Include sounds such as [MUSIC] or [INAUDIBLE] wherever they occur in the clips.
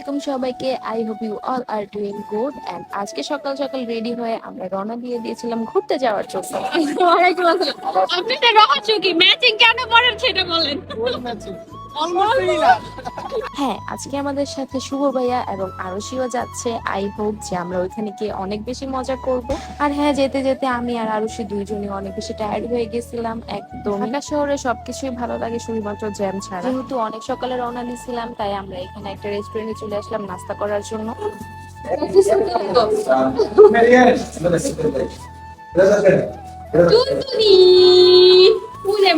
আলাইকুম সবাইকে। I hope you all are doing good and আজকে সকাল সকাল রেডি হয়ে আমরা রওনা দিয়ে দিয়েছিলাম ঘুরতে যাওয়ার জন্য। আপনি তো রহস্য কি ম্যাচিং কেন পড়েন সেটা বলেন। হ্যাঁ আজকে আমাদের সাথে শুভ ভাইয়া এবং আরশিও যাচ্ছে। আই হোপ যে আমরা ওইখানে গিয়ে অনেক বেশি মজা করব। আর হ্যাঁ যেতে যেতে আমি আর আরশি দুইজনই অনেক বেশি টায়ার্ড হয়ে গেছিলাম। একদম। ঢাকা শহরে সবকিছুই ভালো লাগে শুধুমাত্র জ্যাম ছাড়া। যেহেতু অনেক সকালে রওনা দিয়েছিলাম তাই আমরা এখানে একটা রেস্টুরেন্টে চলে আসলাম নাস্তা করার জন্য। উলে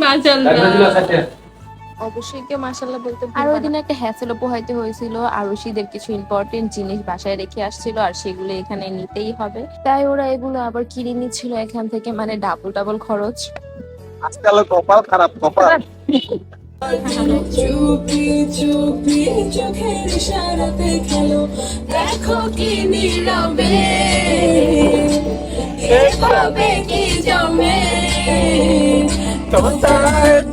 অবশ্যই কেউ মাসাল্লাহ বলতে আর ওই দিন একটা হ্যাসেল পোহাইতে হয়েছিল আরশিদের কিছু ইম্পর্টেন্ট জিনিস বাসায় রেখে আসছিল আর সেগুলো এখানে নিতেই হবে। তাই ওরা এগুলো আবার কিনে নিচ্ছিল এখান থেকে মানে ডাবল ডাবল খরচ আজকাল কপাল খারাপ কপাল। চুপি চুপি চোখের ইশারাতে খেলো দেখো কি নীরবে এভাবে কি জমে? তোমার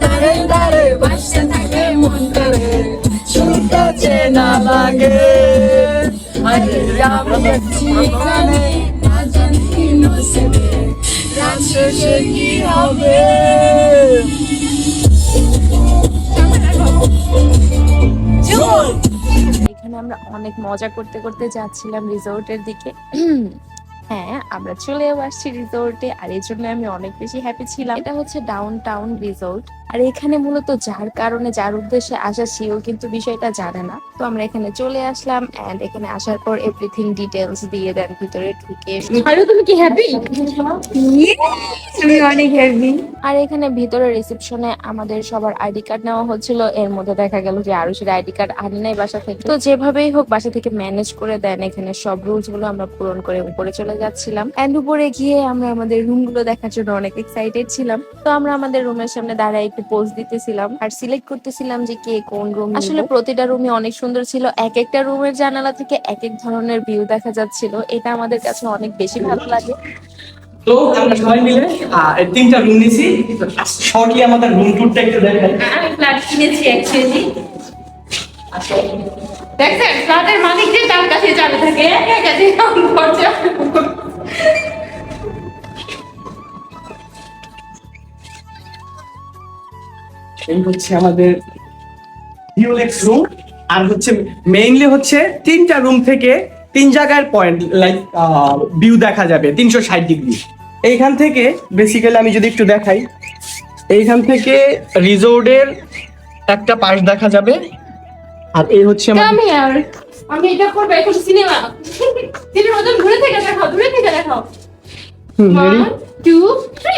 এখানে আমরা অনেক মজা করতে করতে যাচ্ছিলাম রিসোর্টের দিকে। হ্যাঁ আমরা চলেও আসছি রিসোর্টে, আর এই জন্য আমি অনেক বেশি হ্যাপি ছিলাম। এটা হচ্ছে ডাউন টাউন রিসোর্ট আর এখানে মূলত যার কারণে যার উদ্দেশ্যে আসা সেও কিন্তু বিষয়টা জানে না। তো আমরা এখানে চলে আসলাম এন্ড এখানে আসার পর এভরিথিং ডিটেলস দিয়ে দেন ভিতরে ঢুকে আরে তুমি কি হ্যাপি আমি অনেক হ্যাপি আর এখানে ভিতরে রিসেপশনে আমাদের সবার আইডি কার্ড নেওয়া হচ্ছিল। এর মধ্যে দেখা গেল যে আরও সেটা আইডি কার্ড আনি নাই বাসা থেকে। তো যেভাবেই হোক বাসা থেকে ম্যানেজ করে দেন এখানে সব রুলসগুলো আমরা পূরণ করে উপরে চলে যাচ্ছিলাম। এন্ড উপরে গিয়ে আমরা আমাদের রুমগুলো দেখার জন্য অনেক এক্সাইটেড ছিলাম। তো আমরা আমাদের রুমের সামনে দাঁড়ায় একটু পোজ দিতেছিলাম। আর সিলেক্ট করতেছিলাম যে কে কোন রুম আসলে প্রতিটা রুমই অনেক সুন্দর ছিল। এক একটা রুমের জানালা থেকে এক এক ধরনের ভিউ দেখা যাচ্ছিল। এটা আমাদের কাছে অনেক বেশি ভালো লাগে। তো আমরা সবাই মিলে এই তিনটা রুম নিয়েছি শর্টলি আমাদের রুম ট্যুরটা একটু দেখাই। আমি ফ্ল্যাট কিনেছি অ্যাকচুয়ালি দেখছেন? ফ্ল্যাটের মালিক যে তার কাছে চালু থাকে একা একা যে এই হচ্ছে আমাদের ডিওলেক্স রুম আর হচ্ছে মেইনলি হচ্ছে তিনটা রুম থেকে তিন জায়গার পয়েন্ট লাইক ভিউ দেখা যাবে তিনশো ষাট ডিগ্রি এইখান থেকে বেসিক্যালি আমি যদি একটু দেখাই এইখান থেকে রিসোর্টের একটা পাশ দেখা যাবে আর এই হচ্ছে হিয়ার আমি এটা করব এখন সিনেমা সিনেমা মতন ঘুরে থেকে দেখাও দূরে থেকে দেখাও। হুম? ওয়ান টু থ্রি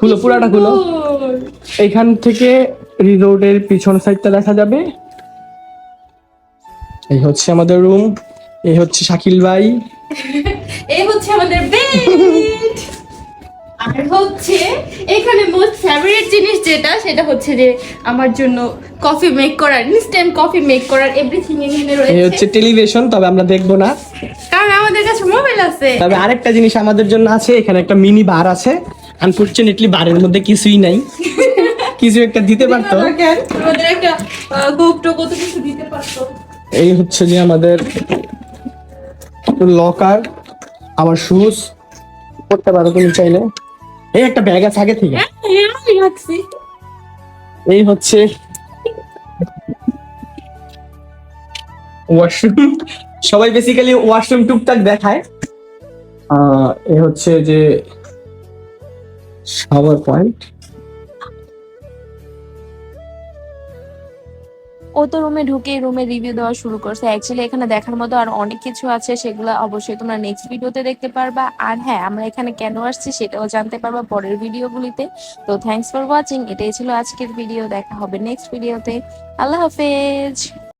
খুলো পুরাটা খুলো। এইখান থেকে রিসোর্টের পিছন সাইডটা দেখা যাবে। এই হচ্ছে আমাদের রুম এই হচ্ছে শাকিল ভাই। [LAUGHS] এই হচ্ছে আমাদের বেড আর হচ্ছে এখানে মোস্ট ফেভারিট জিনিস যেটা সেটা হচ্ছে যে আমার জন্য কফি মেক করার ইনস্ট্যান্ট কফি মেক করার এভরিথিং এখানে রয়েছে। এই হচ্ছে টেলিভিশন তবে আমরা দেখব না। কারণ আমাদের কাছে মোবাইল আছে। তবে আরেকটা জিনিস আমাদের জন্য আছে এখানে একটা মিনি বার আছে। আনফরচুনেটলি বারের মধ্যে কিছুই নাই। কিছু একটা দিতে পারতো। এই হচ্ছে যে আমাদের লকার আমার শুজ করতে পারো তুমি চাইলে। এই একটা ব্যাগ আছে আগে থেকে। হ্যাঁ এই হচ্ছে ওয়াশরুম সবাই বেসিক্যালি ওয়াশরুম টুকটাক দেখায়। আহ, এ হচ্ছে যে শাওয়ার পয়েন্ট ও তো রুমে ঢুকে রুমে রিভিউ দেওয়া শুরু করছে। অ্যাকচুয়ালি এখানে দেখার মতো আর অনেক কিছু আছে, সেগুলো অবশ্যই তোমরা নেক্সট ভিডিওতে দেখতে পারবা। আর হ্যাঁ আমরা এখানে কেন আসছি সেটাও জানতে পারবা পরের ভিডিওগুলিতে তো থ্যাঙ্কস ফর ওয়াচিং এটাই ছিল আজকের ভিডিও দেখা হবে নেক্সট ভিডিওতে আল্লাহ হাফেজ!